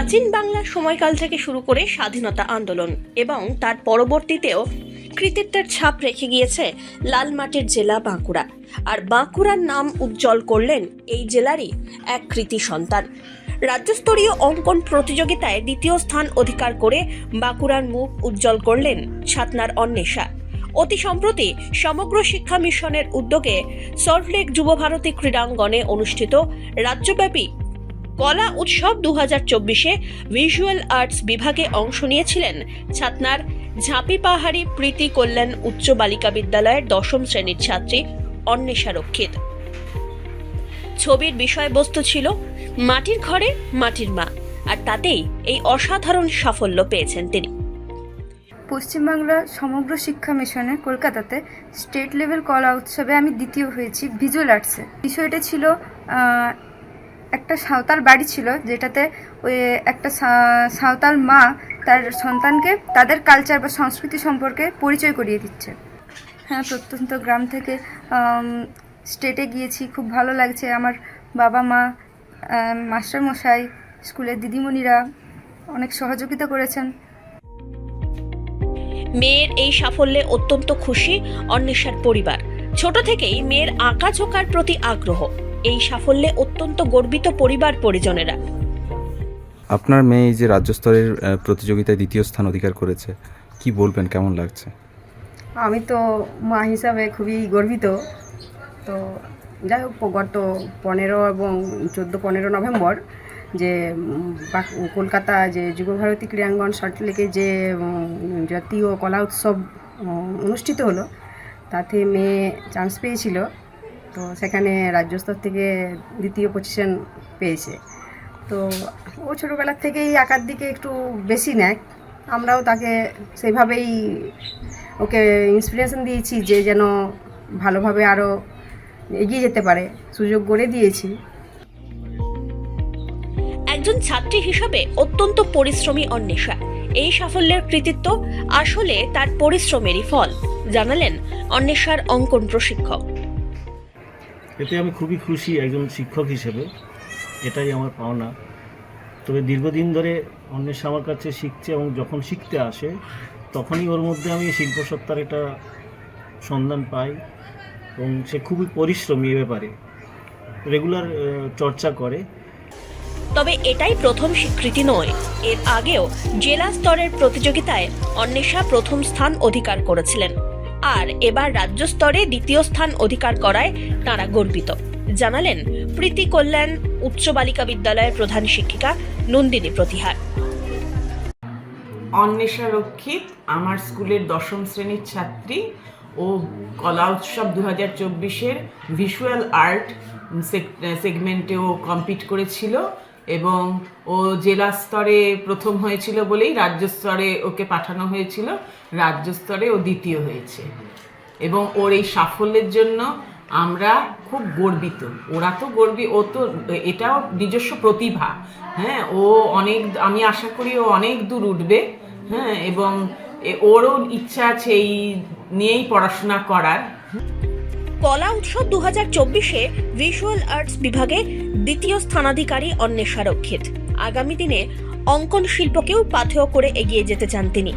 প্রাচীন বাংলার সময়কাল থেকে শুরু করে স্বাধীনতা আন্দোলন এবং তার পরবর্তীতেও কৃতিত্বের ছাপ রেখে গিয়েছে লালমাটির জেলা বাঁকুড়া। আর বাঁকুড়ার নাম উজ্জ্বল করলেন এই জেলারই এক কৃতি সন্তান। রাজ্যস্তরীয় অঙ্কন প্রতিযোগিতায় দ্বিতীয় স্থান অধিকার করে বাঁকুড়ার মুখ উজ্জ্বল করলেন ছাতনার অন্বেষা। অতি সম্প্রতি সমগ্র শিক্ষা মিশনের উদ্যোগে সল্টলেক যুবভারতী ক্রীড়াঙ্গনে অনুষ্ঠিত রাজ্যব্যাপী কলা উৎসব দু হাজার চব্বিশে ভিজুয়াল আর্টস বিভাগে অংশ নিয়েছিলেন ছাতনার ঝাঁপি পাহাড়ি প্রীতি কল্যাণ উচ্চ বালিকা বিদ্যালয়ের দশম শ্রেণির ছাত্রী অন্বেষা রক্ষিত। ছবির বিষয়বস্তু ছিল মাটির ঘরে মাটির মা, আর তাতেই এই অসাধারণ সাফল্য পেয়েছেন তিনি। পশ্চিমবাংলা সমগ্র শিক্ষা মিশনে কলকাতাতে স্টেট লেভেল কলা উৎসবে আমি দ্বিতীয় হয়েছি ভিজুয়াল আর্টসে। বিষয়টা ছিল একটা সাঁওতাল বাড়ি ছিল, যেটাতে ওই একটা সাঁওতাল মা তার সন্তানকে তাদের কালচার বা সংস্কৃতি সম্পর্কে পরিচয় করিয়ে দিচ্ছে। হ্যাঁ প্রত্যন্ত গ্রাম থেকে স্টেটে গিয়েছি, খুব ভালো লাগছে। আমার বাবা মা মাস্টারমশাই স্কুলের দিদিমণিরা অনেক সহযোগিতা করেছেন। মেয়ের এই সাফল্যে অত্যন্ত খুশি অন্বেষার পরিবার। ছোট থেকেই মেয়ের আঁকাঝোঁকার প্রতি আগ্রহ। এই সাফল্যে অত্যন্ত গর্বিত পরিবার পরিজনেরা। আপনার মেয়ে এই যে রাজ্য স্তরের প্রতিযোগিতায় দ্বিতীয় স্থান অধিকার করেছে কি বলবেন কেমন লাগছে? আমি তো মা হিসাবে খুবই গর্বিত। তো যাই হোক গত পনেরো এবং চোদ্দ পনেরো নভেম্বর যে কলকাতা যে যুবভারতী ক্রীড়াঙ্গন সল্টলেকে যে জাতীয় কলা উৎসব অনুষ্ঠিত হলো তাতে মেয়ে চান্স পেয়েছিল। তো সেখানে রাজ্য স্তর থেকে দ্বিতীয় পজিশন পেয়েছে। তো ও ছোটোবেলার থেকেই আঁকার দিকে একটু বেশি নেয়। আমরাও তাকে সেভাবেই ওকে ইন্সপিরেশন দিয়েছি যে যেন ভালোভাবে আরও এগিয়ে যেতে পারে। সুযোগ করে দিয়েছি। একজন ছাত্রী হিসাবে অত্যন্ত পরিশ্রমী অন্বেষা। এই সাফল্যের কৃতিত্ব আসলে তার পরিশ্রমেরই ফল, জানালেন অন্বেষার অঙ্কন প্রশিক্ষক। এতে আমি খুবই খুশি একজন শিক্ষক হিসেবে, এটাই আমার পাওনা। তবে দীর্ঘদিন ধরে অন্বেষা আমার কাছে শিখছে এবং যখন শিখতে আসে, তখনই ওর মধ্যে আমি শিল্পসত্তার একটা সন্ধান পাই এবং সে খুবই পরিশ্রমী এ ব্যাপারে, রেগুলার চর্চা করে। তবে এটাই প্রথম স্বীকৃতি নয়, এর আগেও জেলা স্তরের প্রতিযোগিতায় অন্বেষা প্রথম স্থান অধিকার করেছিলেন। আর এবার রাজ্য স্তরে দ্বিতীয় স্থান অধিকার করায় তারা গর্বিত। জানালেন, প্রীতি কল্যাণ উচ্চ বালিকা বিদ্যালয়ের প্রধান শিক্ষিকা নন্দিনী প্রতিহার। অন্বেষা রক্ষিত, আমার স্কুলের দশম শ্রেণির ছাত্রী ও কলা উৎসব দু হাজার চব্বিশের ভিজুয়াল আর্ট সেগমেন্টেও কম্পিট করেছিল। এবং ও জেলা স্তরে প্রথম হয়েছিল বলেই রাজ্য স্তরে ওকে পাঠানো হয়েছিল। রাজ্য স্তরে ও দ্বিতীয় হয়েছে। এবং ওর এই সাফল্যের জন্য আমরা খুব গর্বিত। ওরা তো গর্বি, ও তো এটাও নিজস্ব প্রতিভা। হ্যাঁ ও অনেক, আমি আশা করি ও অনেক দূর উঠবে। হ্যাঁ এবং ওরও ইচ্ছা আছে এই নিয়েই পড়াশোনা করার। কলা উৎসব দু হাজার চব্বিশে ভিজুয়াল আর্টস বিভাগে দ্বিতীয় স্থানাধিকারী অন্বেষা রক্ষিত আগামী দিনে অঙ্কন শিল্পকেও পাথেয় করে এগিয়ে যেতে চান তিনি।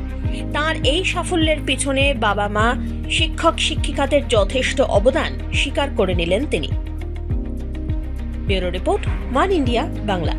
তার এই সাফল্যের পিছনে বাবা মা শিক্ষক, শিক্ষিকাদের যথেষ্ট অবদান স্বীকার করে নিলেন তিনি। Bureau report, one India, Bangla.